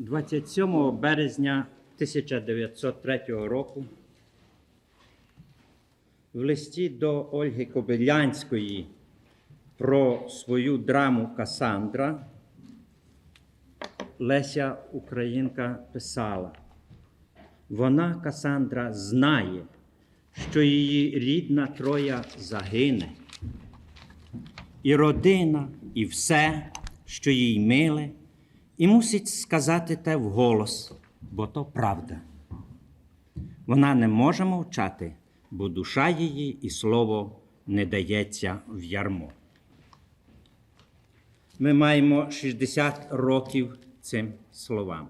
27 березня 1903 року в листі до Ольги Кобилянської про свою драму Касандра Леся Українка писала. Вона, Касандра, знає, що її рідна Троя загине, і родина, і все, що їй миле, і мусить сказати те вголос, бо то правда. Вона не може мовчати, бо душа її і слово не дається в ярмо. Ми маємо 60 років цим словам.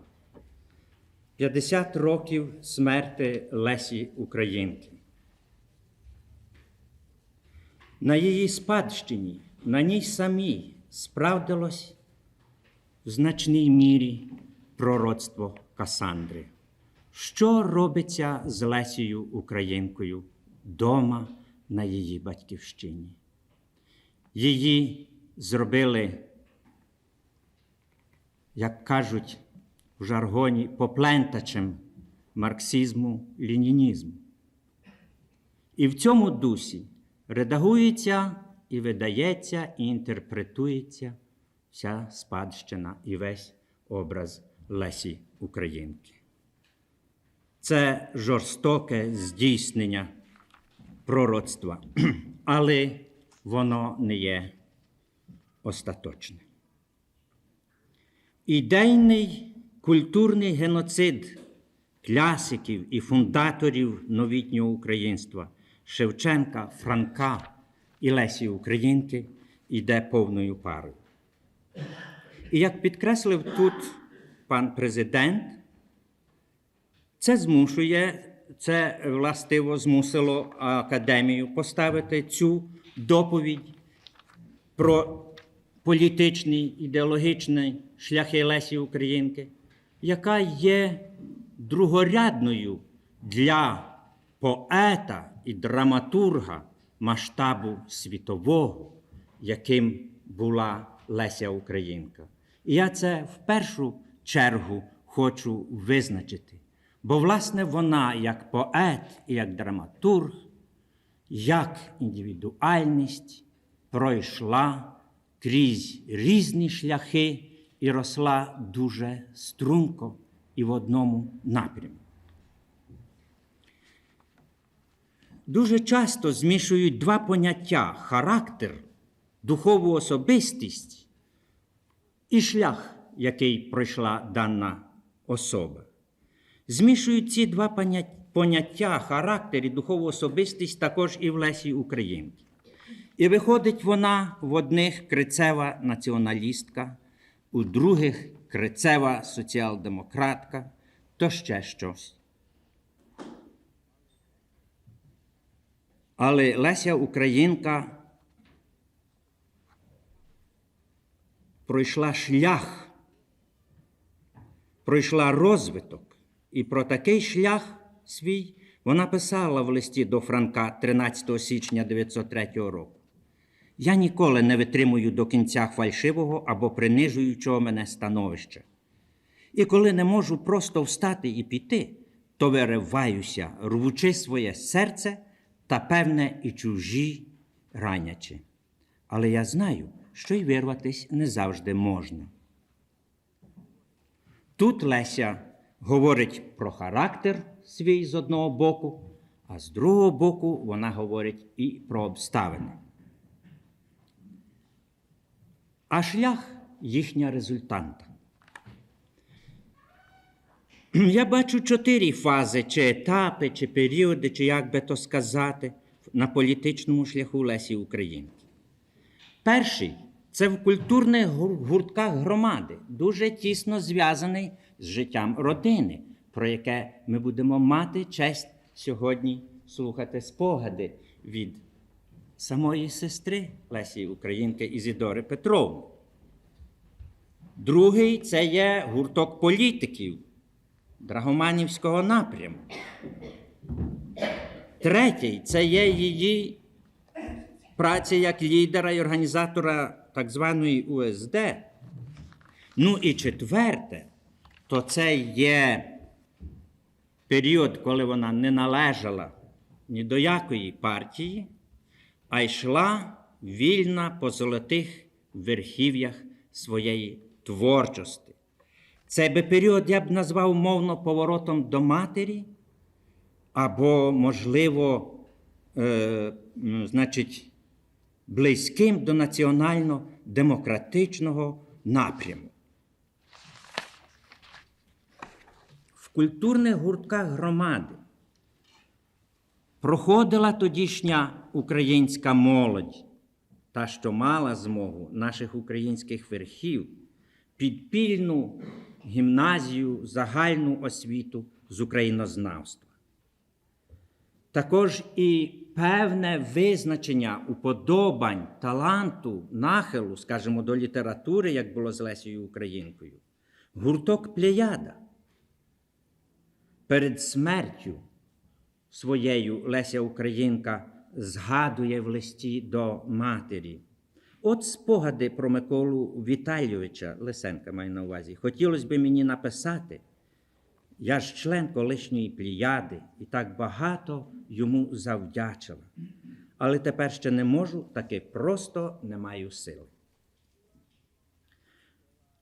50 років смерти Лесі Українки. На її спадщині, на ній самій справдилось в значній мірі пророцтво Касандри. Що робиться з Лесією Українкою дома на її батьківщині? Її зробили, як кажуть в жаргоні, поплентачем марксизму, лінінізму. І в цьому дусі редагується і видається, і інтерпретується вся спадщина і весь образ Лесі Українки. Це жорстоке здійснення пророцтва, але воно не є остаточне. Ідейний культурний геноцид класиків і фундаторів новітнього українства Шевченка, Франка і Лесі Українки йде повною парою. І як підкреслив тут пан президент, це змушує, це властиво змусило академію поставити цю доповідь про політичні ідеологічні шляхи Лесі Українки, яка є другорядною для поета і драматурга масштабу світового, яким була Леся Українка. І я це в першу чергу хочу визначити. Бо, власне, вона як поет і як драматург, як індивідуальність пройшла крізь різні шляхи і росла дуже струнко і в одному напрямку. Дуже часто змішують два поняття характер, духову особистість і шлях, який пройшла дана особа. Змішують ці два поняття характер і духову особистість також і в Лесі Українки. І виходить вона в одних крицева націоналістка, у других крицева соціал-демократка, то ще щось. Але Леся Українка пройшла шлях, пройшла розвиток, і про такий шлях свій вона писала в листі до Франка 13 січня 1903 року. Я ніколи не витримую до кінця фальшивого або принижуючого мене становища. І коли не можу просто встати і піти, то вириваюся, рвучи своє серце та певне і чужі ранячи. Але я знаю, що й вирватись не завжди можна. Тут Леся говорить про характер свій з одного боку, а з другого боку вона говорить і про обставини. А шлях їхня результанта. Я бачу чотири фази, чи етапи, чи періоди, чи як би то сказати, на політичному шляху Лесі Українки. Перший це в культурних гуртках громади, дуже тісно зв'язаний з життям родини, про яке ми будемо мати честь сьогодні слухати спогади від самої сестри Лесі Українки Ізідори Петровни. Другий це є гурток політиків Драгоманівського напряму. Третій це є її праця як лідера і організатора так званої УСД. Ну і четверте то це є період, коли вона не належала ні до якої партії, а йшла вільна по золотих верхів'ях своєї творчості. Цей би період я б назвав мовно поворотом до матері, або, можливо, е, значить, близьким до національно-демократичного напряму. В культурних гуртках громади проходила тодішня українська молодь, та, що мала змогу наших українських верхів, підпільну гімназію, загальну освіту з українознавства. Також і певне визначення уподобань, таланту, нахилу, скажімо, до літератури, як було з Лесією Українкою. Гурток Плеяда. Перед смертю своєю Леся Українка згадує в листі до матері. От спогади про Миколу Віталійовича Лисенка маю на увазі. Хотілося б мені написати. Я ж член колишньої пліяди і так багато йому завдячила. Але тепер ще не можу, таки просто не маю сили.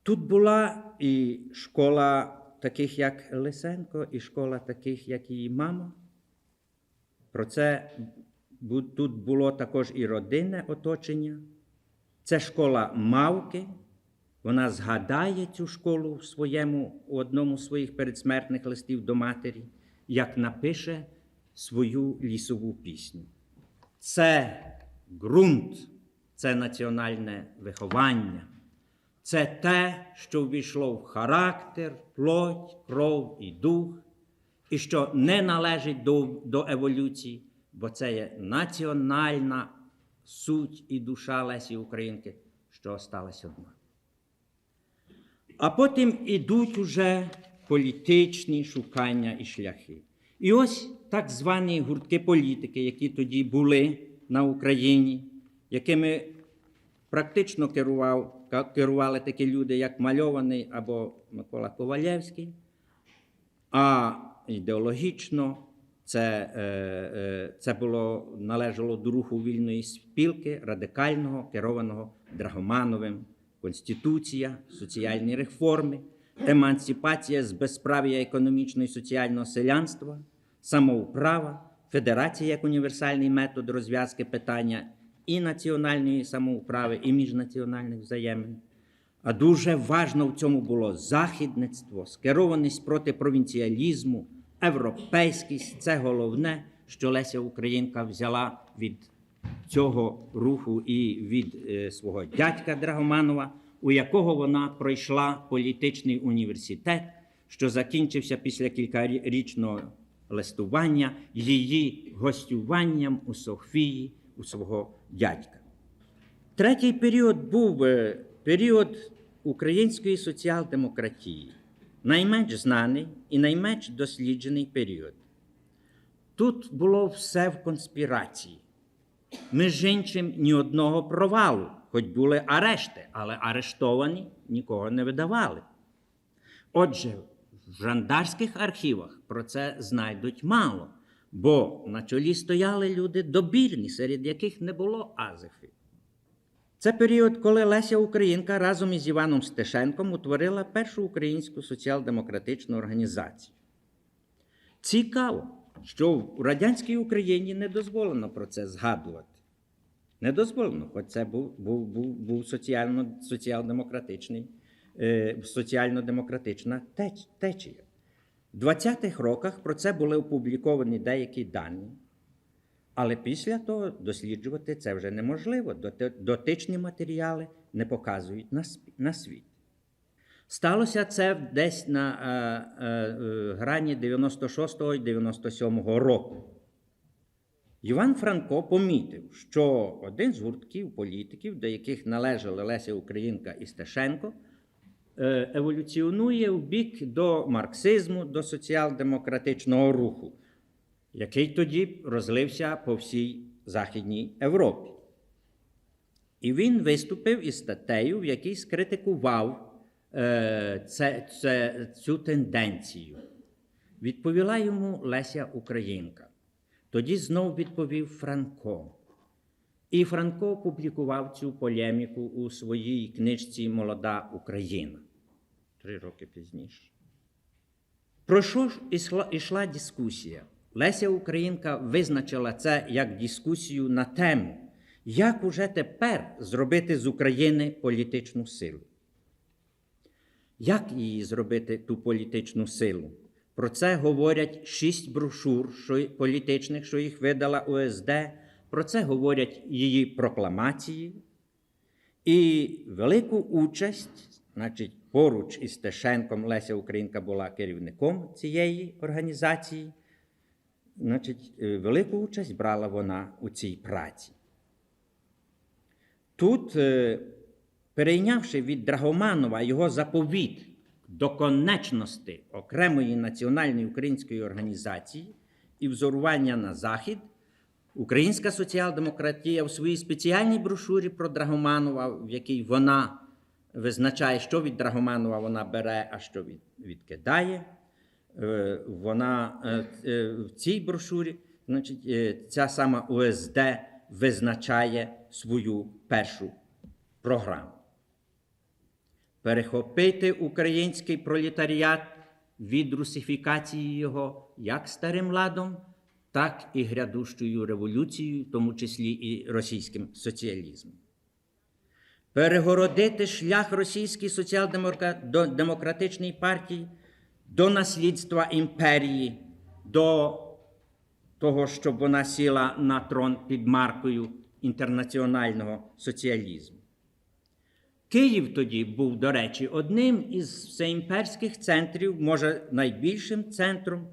Тут була і школа таких, як Лисенко, і школа таких, як її мама. Про це тут було також і родинне оточення. Це школа Мавки. Вона згадає цю школу в своєму, у одному з своїх передсмертних листів до матері, як напише свою лісову пісню. Це ґрунт, це національне виховання, це те, що ввійшло в характер, плоть, кров і дух, і що не належить до, до еволюції, бо це є національна суть і душа Лесі Українки, що осталась одна. А потім ідуть уже політичні шукання і шляхи. І ось так звані гуртки політики, які тоді були на Україні, якими практично керував, керували такі люди, як Мальований або Микола Ковалєвський, а ідеологічно це, е, е, це було, належало до руху вільної спілки, радикального, керованого Драгомановим, Конституція, соціальні реформи, емансипація з безправ'я економічного і соціального селянства, самоуправа, федерація як універсальний метод розв'язки питання і національної самоуправи, і міжнаціональних взаємин. А дуже важно в цьому було західництво, скерованість проти провінціалізму, європейськість це головне, що Леся Українка взяла від цього руху і від е, свого дядька Драгоманова, у якого вона пройшла політичний університет, що закінчився після кількарічного листування її гостюванням у Софії у свого дядька. Третій період був е, період української соціал-демократії, найменш знаний і найменш досліджений період. Тут було все в конспірації. Між іншим, ні одного провалу, хоч були арешти, але арештовані нікого не видавали. Отже, в жандарських архівах про це знайдуть мало, бо на чолі стояли люди добірні, серед яких не було азифів. Це період, коли Леся Українка разом із Іваном Стешенком утворила першу українську соціал-демократичну організацію. Цікаво, що в радянській Україні не дозволено про це згадувати. Не дозволено, хоч це був, був, був, був соціально, соціал-демократичний, е, соціально-демократична теч- течія. В 20-х роках про це були опубліковані деякі дані, але після того досліджувати це вже неможливо. Дотичні матеріали не показують на, світ. Сталося це десь на е, е, е, грані 96-го і 97-го року. Іван Франко помітив, що один з гуртків політиків, до яких належали Леся Українка і Стешенко, е, еволюціонує в бік до марксизму, до соціал-демократичного руху, який тоді розлився по всій Західній Європі. І він виступив із статтею, в якій скритикував е, це, це, цю тенденцію? Відповіла йому Леся Українка. Тоді знов відповів Франко. І Франко опублікував цю полеміку у своїй книжці Молода Україна три роки пізніше. Про що ж ішла дискусія? Леся Українка визначила це як дискусію на тему, як уже тепер зробити з України політичну силу. Як її зробити ту політичну силу? Про це говорять шість брошур що, політичних, що їх видала ОСД. Про це говорять її прокламації. І велику участь, значить, поруч із Тишенком Леся Українка була керівником цієї організації. Значить, е, велику участь брала вона у цій праці. Тут, е, перейнявши від Драгоманова його заповіт до конечності окремої національної української організації і взорування на Захід, Українська соціал-демократія в своїй спеціальній брошурі про Драгоманова, в якій вона визначає, що від Драгоманова вона бере, а що від, відкидає. Е, Вона е, е, в цій брошурі, значить, ця сама УСД визначає свою першу програму. Перехопити український пролетаріат від русифікації його як старим ладом, так і грядущою революцією, в тому числі і російським соціалізмом. Перегородити шлях російській соціал-демократичній партії до наслідства імперії, до того, щоб вона сіла на трон під маркою інтернаціонального соціалізму. Київ тоді був, до речі, одним із всеімперських центрів, може найбільшим центром,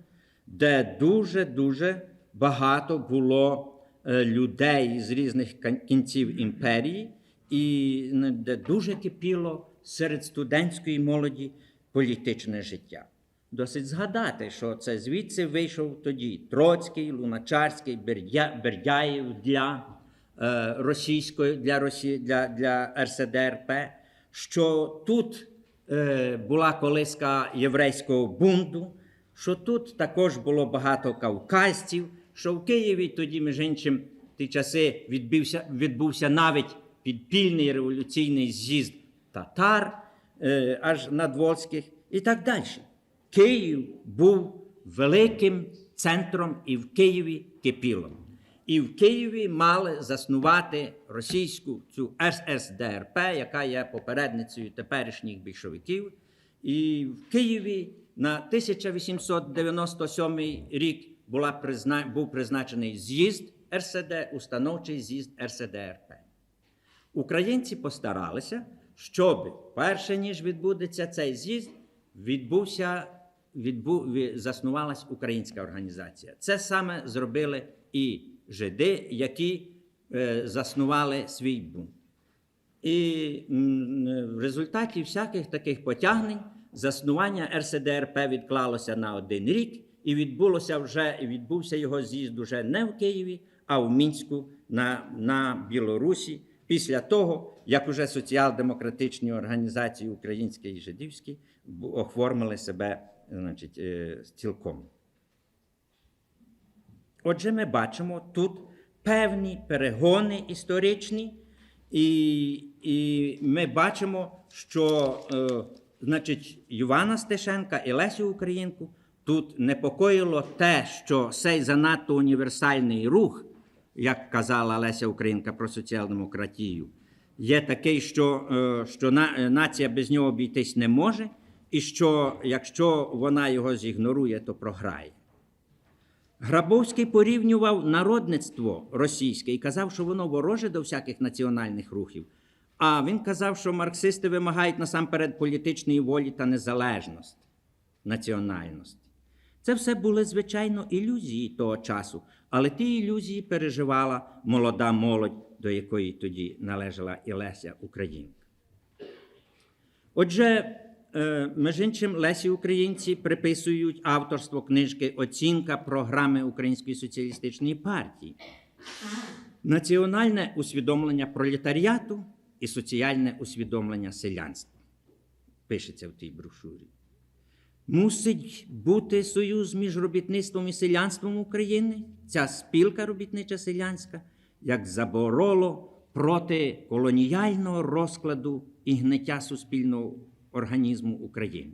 де дуже-дуже багато було е, людей з різних кінців імперії, і де дуже кипіло серед студентської молоді політичне життя. Досить згадати, що це звідси вийшов тоді Троцький, Луначарський, Бердя- Бердяєв для російської для, Росії, для, для РСДРП, що тут е, була колиска єврейського бунту, що тут також було багато кавказців, що в Києві тоді, між іншим, ті часи відбився, відбувся навіть підпільний революційний з'їзд татар е, аж надволських і так далі. Київ був великим центром і в Києві кипіло. І в Києві мали заснувати російську цю ССДРП, яка є попередницею теперішніх більшовиків. І в Києві на 1897 рік була призна... був призначений з'їзд РСД, установчий з'їзд РСДРП. Українці постаралися, щоб перше ніж відбудеться цей з'їзд, відбувся, відбу, заснувалась українська організація. Це саме зробили і жиди, які е, заснували свій бунт. І в результаті всяких таких потягнень заснування РСДРП відклалося на один рік, і відбулося вже відбувся його з'їзд уже не в Києві, а в Мінську на, на Білорусі. Після того, як уже соціал-демократичні організації українські і жидівські оформили себе значить, е, цілком. Отже, ми бачимо тут певні перегони історичні, і, і ми бачимо, що е, значить, Івана Стешенка і Лесю Українку тут непокоїло те, що цей занадто універсальний рух, як казала Леся Українка про соціал-демократію, є такий, що, е, що на, е, нація без нього обійтись не може, і що якщо вона його зігнорує, то програє. Грабовський порівнював народництво російське і казав, що воно вороже до всяких національних рухів. А він казав, що марксисти вимагають насамперед політичної волі та незалежності, національності. Це все були, звичайно, ілюзії того часу, але ті ілюзії переживала молода молодь, до якої тоді належала і Леся Українка. Отже, між іншим, Лесі Українці приписують авторство книжки Оцінка програми Української соціалістичної партії, національне усвідомлення пролетаріату і соціальне усвідомлення селянства. пишеться в тій брошурі. Мусить бути союз між робітництвом і селянством України, ця спілка робітнича селянська, як забороло проти колоніального розкладу і гниття суспільного організму України.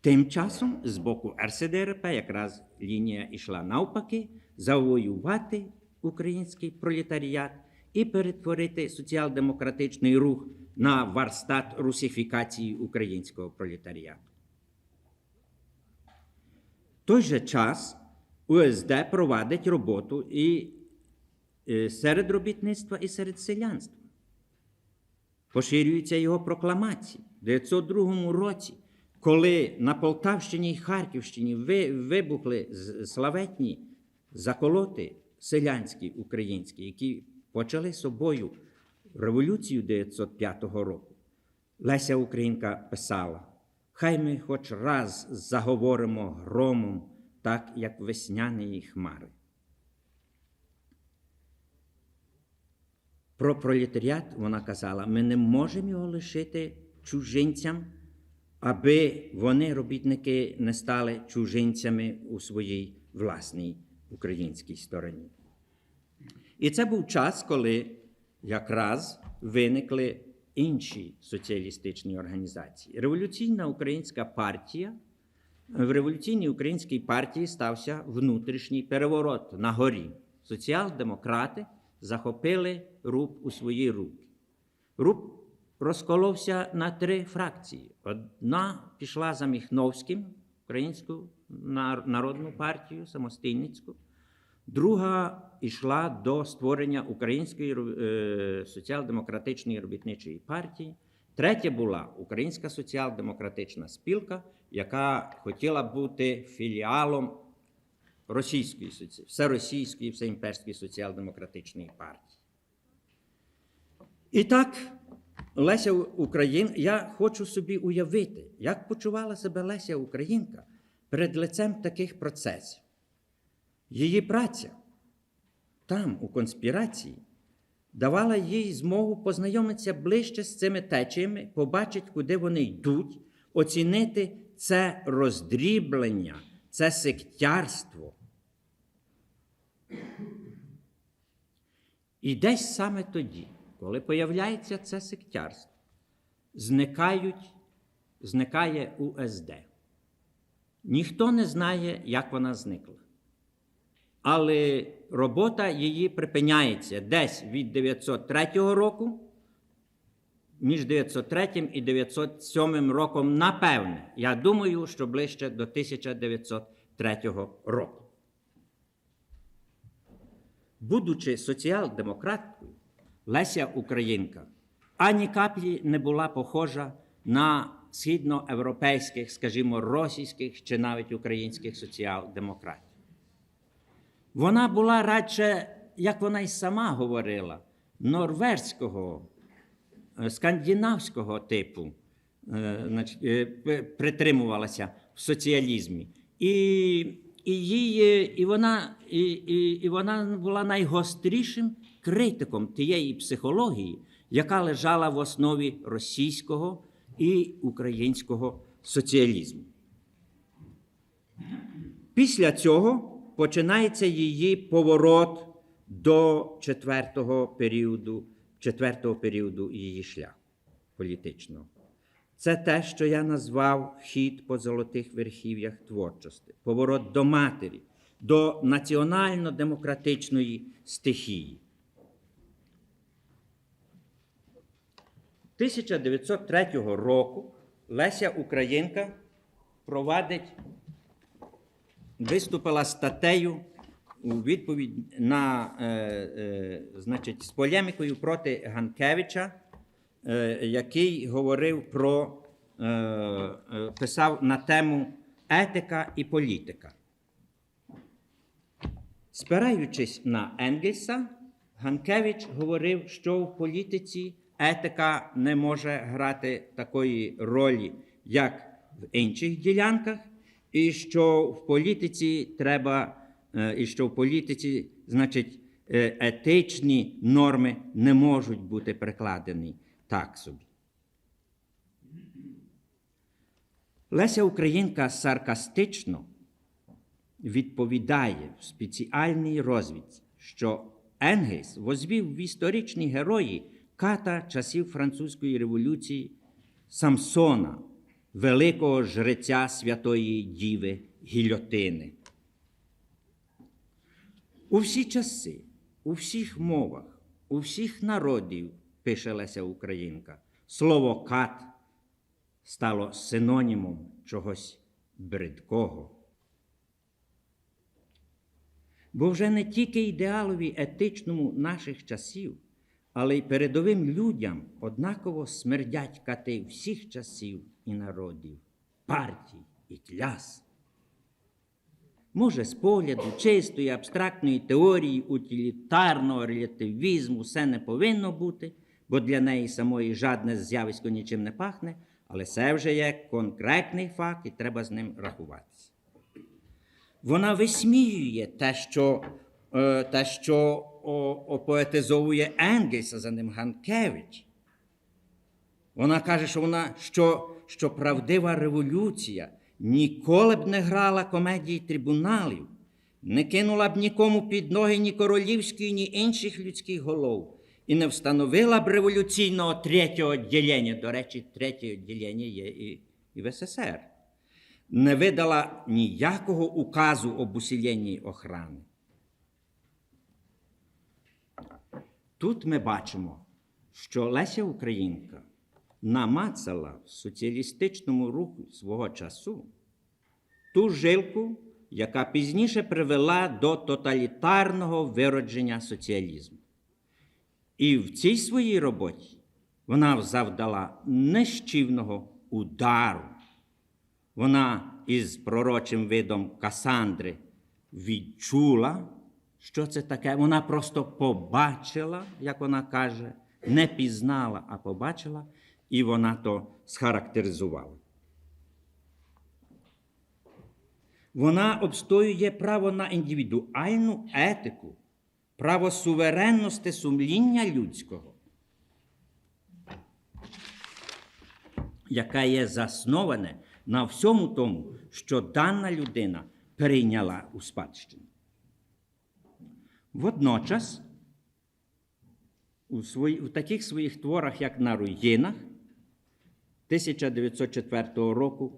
Тим часом з боку РСДРП якраз лінія йшла навпаки завоювати український пролетаріат і перетворити соціал-демократичний рух на варстат русифікації українського пролетаріату. В той же час УСД провадить роботу і е, серед робітництва, і серед селянства. Поширюються його прокламації. У 1902 році, коли на Полтавщині і Харківщині вибухли славетні заколоти селянські українські, які почали собою революцію 1905 року, Леся Українка писала: Хай ми хоч раз заговоримо громом, так як весняні хмари. Про пролетаріат вона казала: ми не можемо його лишити чужинцям, аби вони, робітники, не стали чужинцями у своїй власній українській стороні. І це був час, коли якраз виникли інші соціалістичні організації. Революційна українська партія. В революційній українській партії стався внутрішній переворот на горі. Соціал-демократи захопили РУП у свої руки. РУП розколовся на три фракції. Одна пішла за Міхновським, Українську народну партію, самостійницьку. Друга йшла до створення Української е, соціал-демократичної робітничої партії. Третя була Українська соціал-демократична спілка, яка хотіла бути філіалом російської всеросійської, всеімперської соціал-демократичної партії. І так, Леся Україн, я хочу собі уявити, як почувала себе Леся Українка перед лицем таких процесів. Її праця там, у конспірації, давала їй змогу познайомитися ближче з цими течіями, побачити, куди вони йдуть, оцінити це роздріблення, це сектярство. І десь саме тоді, коли появляється це сектярство, зникають, зникає УСД. Ніхто не знає, як вона зникла. Але робота її припиняється десь від 903 року, між 903 і 907 роком, напевне. Я думаю, що ближче до 1903 року. Будучи соціал-демократкою, Леся Українка ані каплі не була похожа на східноєвропейських, скажімо, російських чи навіть українських соціал-демократів. Вона була радше, як вона й сама говорила, норвезького, скандинавського типу, е, е, притримувалася в соціалізмі. І, і, е, і, вона, і, і вона була найгострішим критиком тієї психології, яка лежала в основі російського і українського соціалізму. Після цього починається її поворот до четвертого періоду, четвертого періоду її шляху політичного. Це те, що я назвав хід по золотих верхів'ях творчості, поворот до матері, до національно-демократичної стихії. 1903 року Леся Українка провадить виступила статтею у відповідь на, е, е, значить, з полемікою проти Ганкевича, е, який говорив про, е, е, писав на тему етика і політика. Спираючись на Енгельса, Ганкевич говорив, що в політиці етика не може грати такої ролі, як в інших ділянках, і що в політиці треба, і що в політиці, значить, е, етичні норми не можуть бути прикладені так собі. Леся Українка саркастично відповідає в спеціальній розвідці, що Енгельс возвів в історичні герої ката часів Французької революції Самсона, великого жреця Святої Діви Гільотини. У всі часи, у всіх мовах, у всіх народів, пише Леся Українка, слово кат стало синонімом чогось бридкого. Бо вже не тільки ідеалові етичному наших часів, але й передовим людям однаково смердять кати всіх часів і народів, партій і кляс. Може, з погляду чистої абстрактної теорії утилітарного релятивізму все не повинно бути, бо для неї самої жадне з'явисько нічим не пахне, але це вже є конкретний факт, і треба з ним рахуватися. Вона висміює те, що, е, те, що опоетизовує Енгельса за ним Ганкевич. Вона каже, що вона що, що правдива революція ніколи б не грала комедії трибуналів, не кинула б нікому під ноги ні королівської, ні інших людських голов, і не встановила б революційного третього ділення. До речі, третє ділення є і, і в СССР. Не видала ніякого указу об усіленні охрани. Тут ми бачимо, що Леся Українка намацала в соціалістичному руху свого часу ту жилку, яка пізніше привела до тоталітарного виродження соціалізму. І в цій своїй роботі вона завдала нищівного удару. Вона із пророчим видом Касандри відчула, що це таке. Вона просто побачила, як вона каже, не пізнала, а побачила, і вона то схарактеризувала. Вона обстоює право на індивідуальну етику, право суверенності сумління людського, яке є засноване на всьому тому, що дана людина перейняла у спадщину. Водночас, у, свої, у таких своїх творах, як на руїнах, 1904 року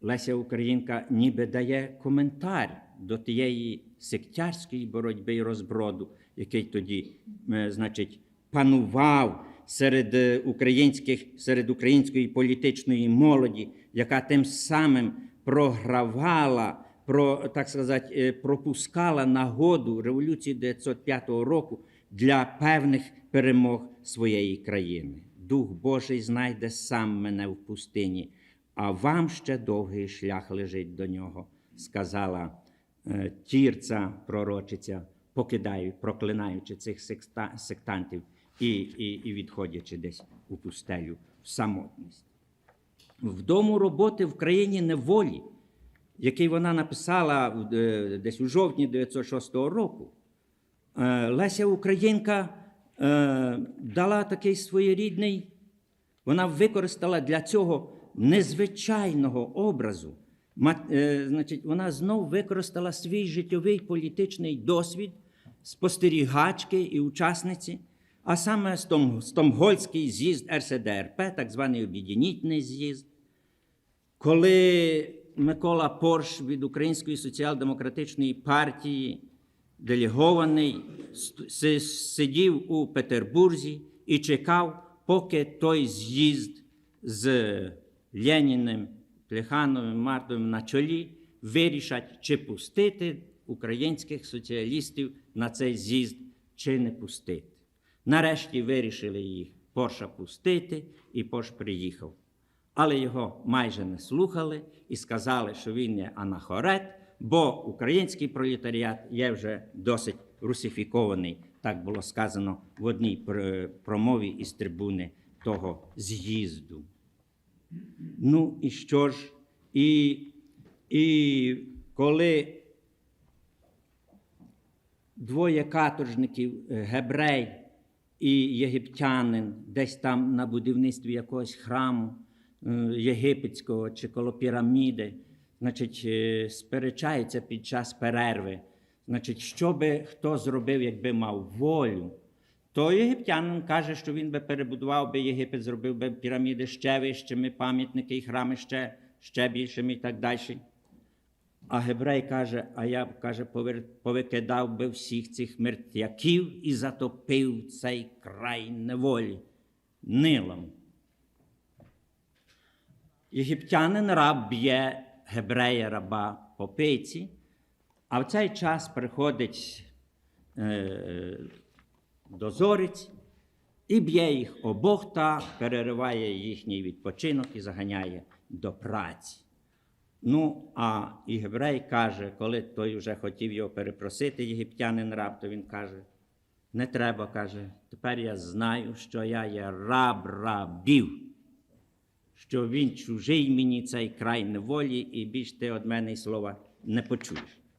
Леся Українка ніби дає коментар до тієї сектярської боротьби і розброду, який тоді, е, значить, панував серед е, українських, серед української політичної молоді, яка тим самим програвала, про, так сказати, е, пропускала нагоду революції 1905 року для певних перемог своєї країни. Дух Божий знайде сам мене в пустині, а вам ще довгий шлях лежить до нього, сказала е, тірця, пророчиця, покидаю, проклинаючи цих сектантів і, і, і відходячи десь у пустелю в самотність. В дому роботи в країні неволі, який вона написала е, десь у жовтні 1906 року, е, Леся Українка е, дала такий своєрідний, вона використала для цього незвичайного образу. е, Значить, вона знов використала свій життєвий політичний досвід спостерігачки і учасниці, а саме Стомгольський з'їзд РСДРП, так званий об'єднітний з'їзд, коли Микола Порш від Української соціал-демократичної партії, делегований, сидів у Петербурзі і чекав, поки той з'їзд з Леніним, Плехановим, Мартовим на чолі вирішать, чи пустити українських соціалістів на цей з'їзд, чи не пустити. Нарешті вирішили їх Порша пустити, і Порш приїхав. Але його майже не слухали і сказали, що він є анахорет, бо український пролетаріат є вже досить русифікований. Так було сказано в одній промові із трибуни того з'їзду. Ну і що ж? І, і коли двоє каторжників, е, Гебрей і єгиптянин десь там на будівництві якогось храму е, єгипетського чи коло піраміди, значить, е, сперечаються під час перерви. Значить, що би хто зробив, якби мав волю, то єгиптянин каже, що він би перебудував би Єгипет, зробив би піраміди ще вищими, пам'ятники і храми ще, ще більшими і так далі. А гебрей каже, а я б, каже, повикидав би всіх цих мертвяків і затопив цей край неволі нилом. Єгиптянин раб б'є гебрея раба по пиці, а в цей час приходить е, дозорець і б'є їх обох та перериває їхній відпочинок і заганяє до праці. Ну, а і єврей каже, коли той вже хотів його перепросити, єгиптянин раб, то він каже: не треба, каже, тепер я знаю, що я є раб рабів, що він чужий мені цей край неволі, і більш ти від мене слова не почуєш.